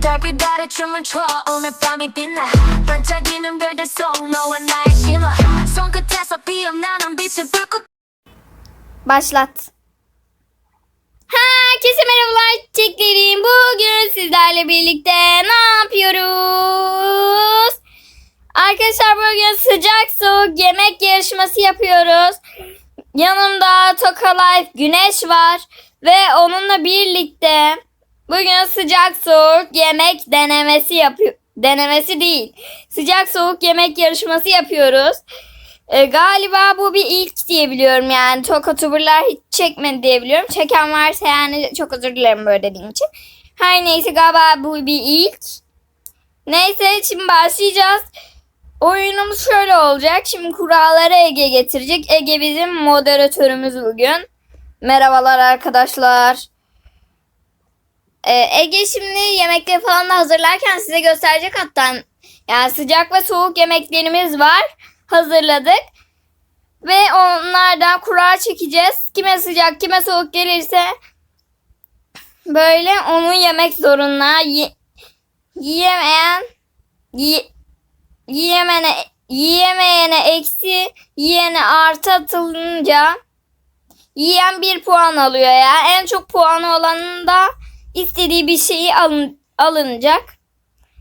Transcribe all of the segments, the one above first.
달빛 아래 춤을 춰 오늘 밤이 빛나 반짝이는 별들 속 너와 나의 신화 손끝에서 피어나는 빛의 불꽃 Başlat. Herkese merhabalar çiçeklerim. Bugün sizlerle birlikte ne yapıyoruz? Arkadaşlar bugün sıcak soğuk yemek yarışması yapıyoruz. Yanımda Toka Life Güneş var. Ve onunla birlikte bugün sıcak soğuk yemek denemesi yapıyor. Denemesi değil. Sıcak soğuk yemek yarışması yapıyoruz. E, galiba bu bir ilk diye biliyorum yani. Toka tuberlar hiç çekmedi diye biliyorum. Çeken varsa yani çok özür dilerim böyle dediğim için. Her neyse galiba bu bir ilk. Neyse şimdi başlayacağız. Oyunumuz şöyle olacak. Şimdi kuralları Ege getirecek. Ege bizim moderatörümüz bugün. Merhabalar arkadaşlar. Ee, Ege şimdi yemekleri falan da hazırlarken size gösterecek hatta. Yani sıcak ve soğuk yemeklerimiz var. Hazırladık. Ve onlardan kura çekeceğiz. Kime sıcak kime soğuk gelirse böyle onu yemek zorunda. Ye- yiyemeyen yi- yiyemene yiyemeyene eksi yiyene artı atılınca yiyen bir puan alıyor ya. En çok puanı olanın da istediği bir şeyi alın, alınacak.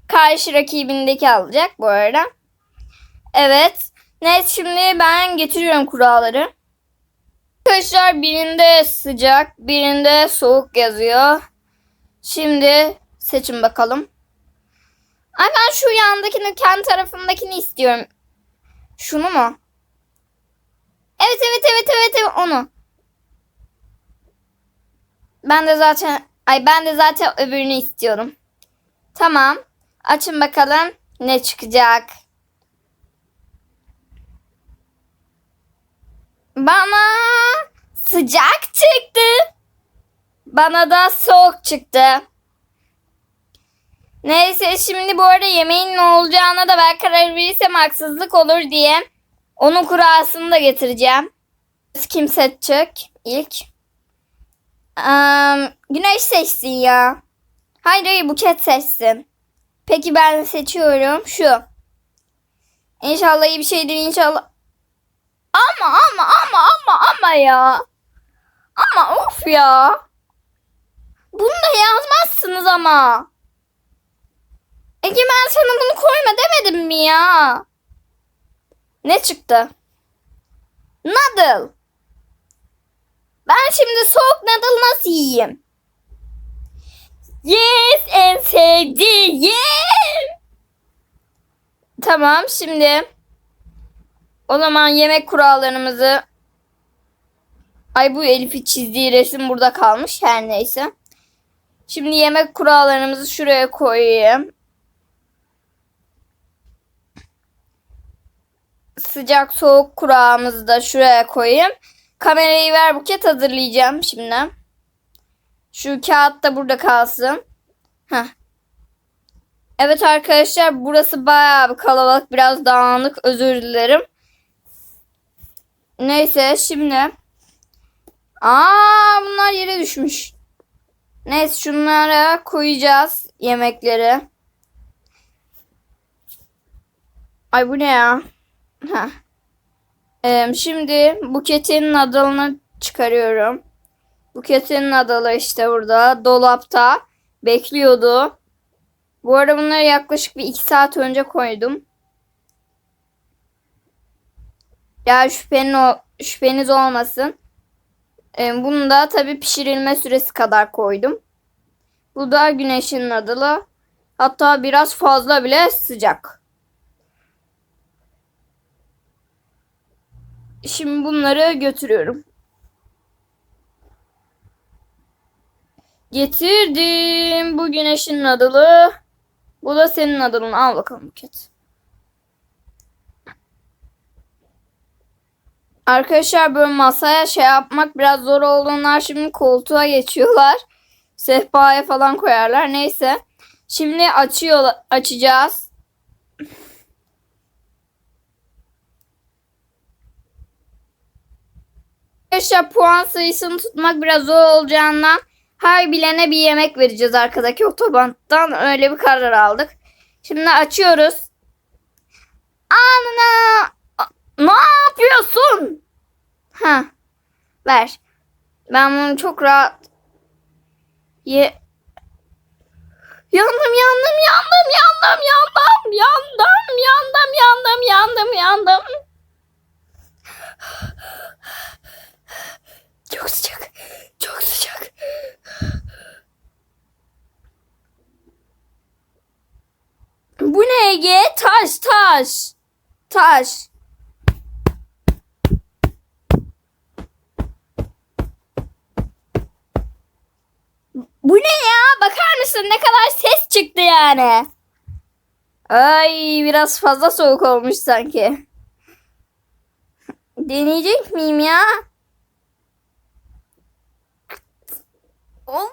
Karşı rakibindeki alacak bu arada. Evet. Neyse şimdi ben getiriyorum kuralları. Arkadaşlar birinde sıcak, birinde soğuk yazıyor. Şimdi seçin bakalım. Ay ben şu yandakini, kendi tarafındakini istiyorum. Şunu mu? Evet evet evet evet evet onu. Ben de zaten ay ben de zaten öbürünü istiyorum. Tamam. Açın bakalım ne çıkacak. Bana sıcak çıktı. Bana da soğuk çıktı. Neyse şimdi bu arada yemeğin ne olacağına da ben karar verirsem haksızlık olur diye onun kurasını da getireceğim. Kim seçecek ilk? Am, güneş seçsin ya. Hayır hayır Buket seçsin. Peki ben seçiyorum şu. İnşallah iyi bir şeydir inşallah. Ama ama ama ama ama ya. Ama of ya. Bunu da yazmazsınız ama. Ege ben sana bunu koyma demedim mi ya? Ne çıktı? Noodle. Ben şimdi soğuk noodle nasıl yiyeyim? Yes en sevdiğim. Tamam şimdi o zaman yemek kurallarımızı Ay bu Elif'i çizdiği resim burada kalmış her neyse. Şimdi yemek kurallarımızı şuraya koyayım. Sıcak soğuk kurağımızı da şuraya koyayım. Kamerayı ver buket hazırlayacağım şimdi. Şu kağıt da burada kalsın. Heh. Evet arkadaşlar burası bayağı bir kalabalık biraz dağınık özür dilerim. Neyse şimdi. Aa bunlar yere düşmüş. Neyse şunlara koyacağız yemekleri. Ay bu ne ya? Heh. Şimdi buketin adını çıkarıyorum. Buketin adalı işte burada dolapta bekliyordu. Bu arada bunları yaklaşık bir iki saat önce koydum. Ya şüphenin o, şüpheniz olmasın. Bunu da tabi pişirilme süresi kadar koydum. Bu da güneşin adılı. Hatta biraz fazla bile sıcak. Şimdi bunları götürüyorum. Getirdim. Bu güneşin adılı. Bu da senin adılın. Al bakalım Buket. Arkadaşlar böyle masaya şey yapmak biraz zor olduğundan şimdi koltuğa geçiyorlar. Sehpaya falan koyarlar. Neyse. Şimdi açıyor açacağız. Arkadaşlar puan sayısını tutmak biraz zor olacağından her bilene bir yemek vereceğiz arkadaki otobanttan. Öyle bir karar aldık. Şimdi açıyoruz. Ana! A- Ne yapıyorsun? Ha. Ver. Ben bunu çok rahat ye Yandım yandım yandım yandım yandım yandım yandım yandım yandım yandım. Çok sıcak. Çok sıcak. Bu ne Ege? Taş taş. Bu ne ya? Bakar mısın ne kadar ses çıktı yani. Ay biraz fazla soğuk olmuş sanki. Deneyecek miyim ya? Allah!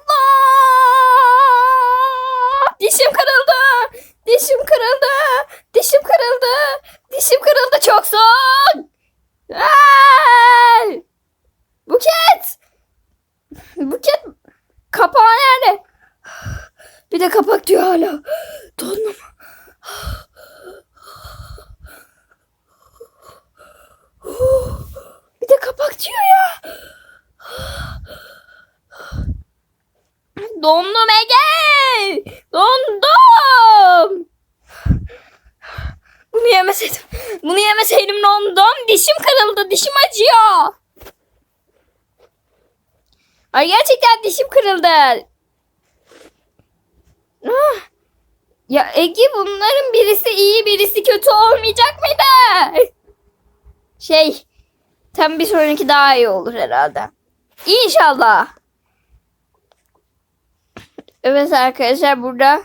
Dişim kırıldı. Dişim kırıldı. Dişim kırıldı. Dişim kırıldı çok soğuk. Ay! Buket. Buket kapağı nerede? Bir de kapak diyor hala. Dondum. Bir de kapak diyor ya. Dondum Ege. Dondum. Bunu yemeseydim. Bunu yemeseydim dondum. Dişim kırıldı. Dişim acıyor. Ay gerçekten dişim kırıldı. Ah. Ya Ege bunların birisi iyi birisi kötü olmayacak mıydı? Şey tam bir sonraki daha iyi olur herhalde. İnşallah. Evet arkadaşlar burada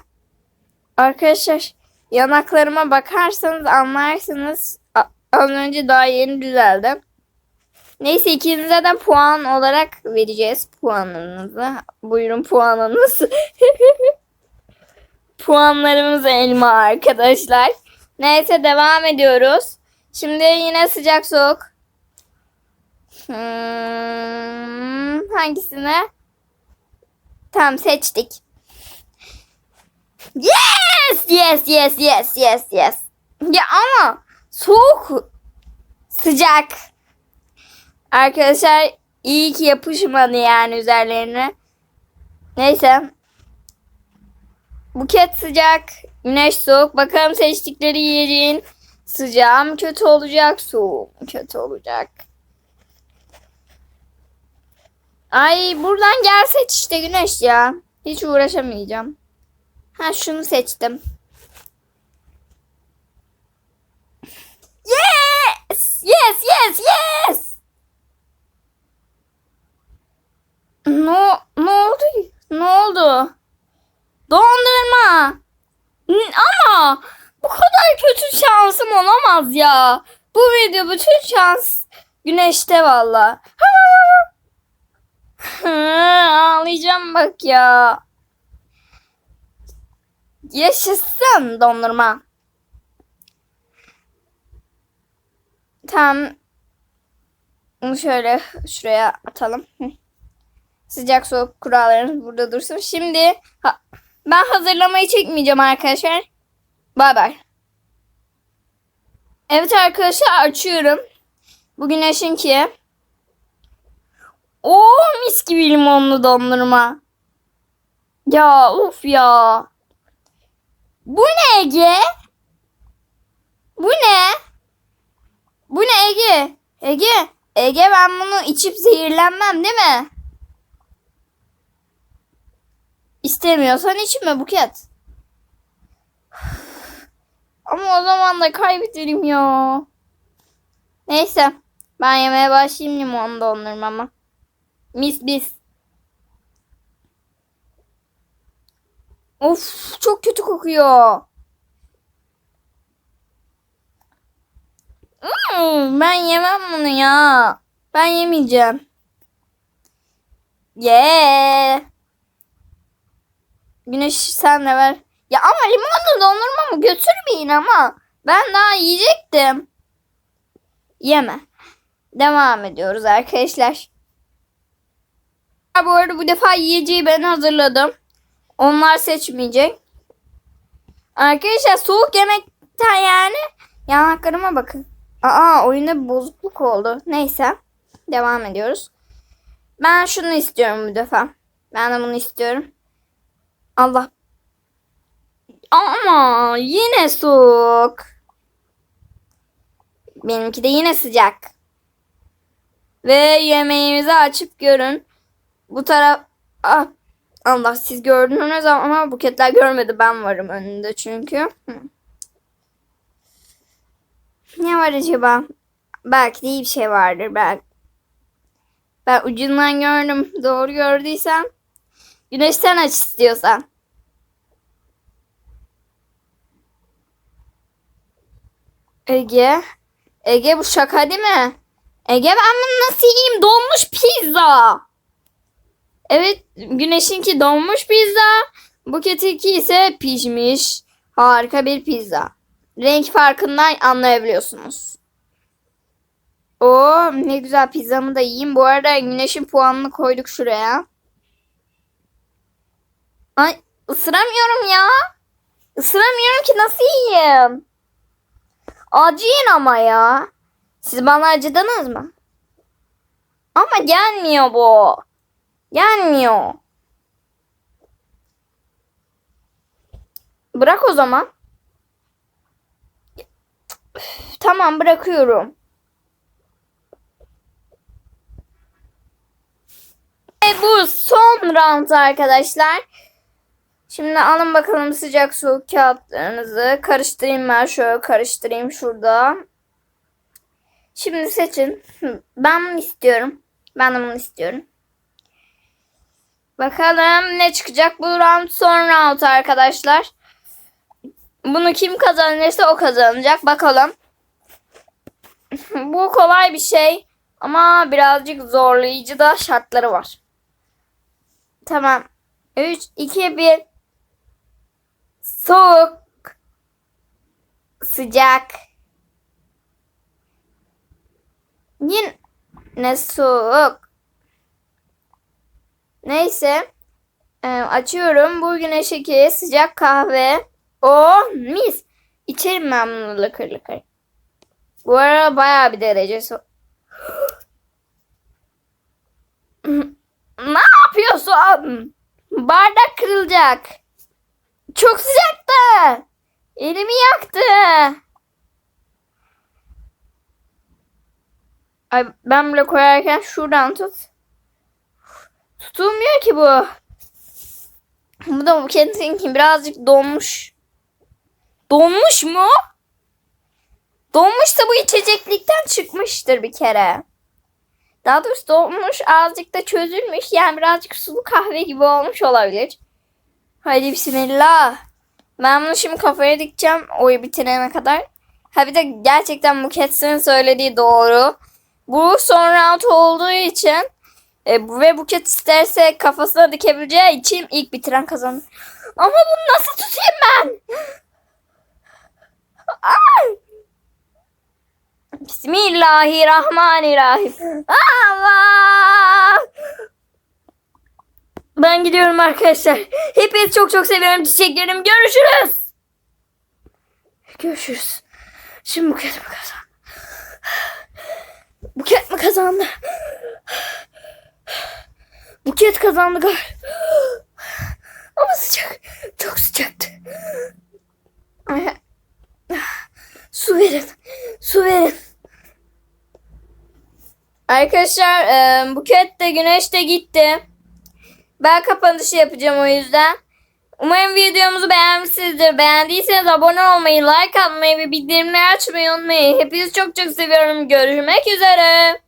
arkadaşlar yanaklarıma bakarsanız anlarsınız. Az önce daha yeni düzeldim. Neyse ikinize de puan olarak vereceğiz puanınızı. Buyurun puanınız. Puanlarımız elma arkadaşlar. Neyse devam ediyoruz. Şimdi yine sıcak soğuk. Hmm, hangisine? Tamam seçtik. Yes! Yes, yes, yes, yes, yes. Ya ama soğuk, sıcak. Arkadaşlar iyi ki yapışmadı yani üzerlerine. Neyse. Buket sıcak, güneş soğuk. Bakalım seçtikleri yiyeceğin sıcağı mı kötü olacak, soğuk mu kötü olacak. Ay buradan gel seç işte güneş ya. Hiç uğraşamayacağım. Ha şunu seçtim. Yes! Yes, yes, yes! Ne, ne oldu? Ne oldu? Dondurma. Ama bu kadar kötü şansım olamaz ya. Bu video bütün şans güneşte valla. Ağlayacağım bak ya. Yaşasın dondurma. Tamam. Bunu şöyle şuraya atalım. Sıcak soğuk kurallarımız burada dursun. Şimdi ha- ben hazırlamayı çekmeyeceğim arkadaşlar. Bay bay. Evet arkadaşlar açıyorum. Bu güneşin ki. Oo mis gibi limonlu dondurma. Ya of ya. Bu ne Ege? Bu ne? Bu ne Ege? Ege, ben bunu içip zehirlenmem değil mi? İstemiyorsan içme Buket. Ama o zaman da kaybederim ya. Neyse. Ben yemeye başlayayım limon dondurmamı. Mis mis. Of çok kötü kokuyor. Hmm, ben yemem bunu ya. Ben yemeyeceğim. Yeah. Güneş sen de ver. Ya ama limonlu dondurmamı götürmeyin ama. Ben daha yiyecektim. Yeme. Devam ediyoruz arkadaşlar. Bu arada bu defa yiyeceği ben hazırladım. Onlar seçmeyecek. Arkadaşlar soğuk yemekten yani yanaklarıma bakın. Aa oyunda bir bozukluk oldu. Neyse. Devam ediyoruz. Ben şunu istiyorum bu defa. Ben de bunu istiyorum. Allah. Ama yine soğuk. Benimki de yine sıcak. Ve yemeğimizi açıp görün. Bu taraf... Ah, Allah siz gördünüz ama buketler görmedi. Ben varım önünde çünkü. Hı. Ne var acaba? Belki de iyi bir şey vardır. Belki. Ben ucundan gördüm. Doğru gördüysem. Güneşten aç istiyorsan. Ege. Ege bu şaka değil mi? Ege ben bunu nasıl yiyeyim? Donmuş pizza. Evet Güneş'inki donmuş pizza. Buket'inki ise pişmiş. Harika bir pizza. Renk farkından anlayabiliyorsunuz. Oo ne güzel pizzamı da yiyeyim. Bu arada Güneş'in puanını koyduk şuraya. Ay ısıramıyorum ya. Isıramıyorum ki nasıl yiyeyim? Acıyın ama ya. Siz bana acıdınız mı? Ama gelmiyor bu. Gelmiyor. Bırak o zaman. Üf, Tamam bırakıyorum. Ve bu son round arkadaşlar. Şimdi alın bakalım sıcak soğuk kağıtlarınızı. Karıştırayım ben şöyle karıştırayım şurada. Şimdi seçin. Ben bunu istiyorum. Ben de bunu istiyorum. Bakalım ne çıkacak bu round son round arkadaşlar. Bunu kim kazanırsa o kazanacak. Bakalım. bu kolay bir şey. Ama birazcık zorlayıcı da şartları var. Tamam. 3, 2, 1. Soğuk. Sıcak. Yine soğuk. Neyse. Ee, açıyorum. Bu güneş sıcak kahve. O mis. İçerim ben bunu lıkır lıkır. Bu arada bayağı bir derece so- ne yapıyorsun? Bardak kırılacak. Çok sıcaktı. Elimi yaktı. Ay ben bile koyarken şuradan tut. Tutulmuyor ki bu. Bu da bu kendinki birazcık donmuş. Donmuş mu? Donmuşsa bu içeceklikten çıkmıştır bir kere. Daha doğrusu donmuş azıcık da çözülmüş. Yani birazcık sulu kahve gibi olmuş olabilir. Hadi bismillah. Ben bunu şimdi kafaya dikeceğim oyu bitirene kadar. Ha bir de gerçekten Buket'in söylediği doğru. Bu son round olduğu için e, ve Buket isterse kafasına dikebileceği için ilk bitiren kazanır. Ama bunu nasıl tutayım ben? Ay! Bismillahirrahmanirrahim. Allah! Ben gidiyorum arkadaşlar. Hepinizi çok çok seviyorum çiçeklerim. Görüşürüz. Görüşürüz. Şimdi Buket mi kazandı? Buket mi kazandı? Buket kazandı galiba. Ama sıcak. Çok sıcaktı. Su verin. Su verin. Arkadaşlar e, Buket de Güneş de gitti. Ben kapanışı yapacağım o yüzden. Umarım videomuzu beğenmişsinizdir. Beğendiyseniz abone olmayı, like atmayı ve bildirimleri açmayı unutmayın. Hepinizi çok çok seviyorum. Görüşmek üzere.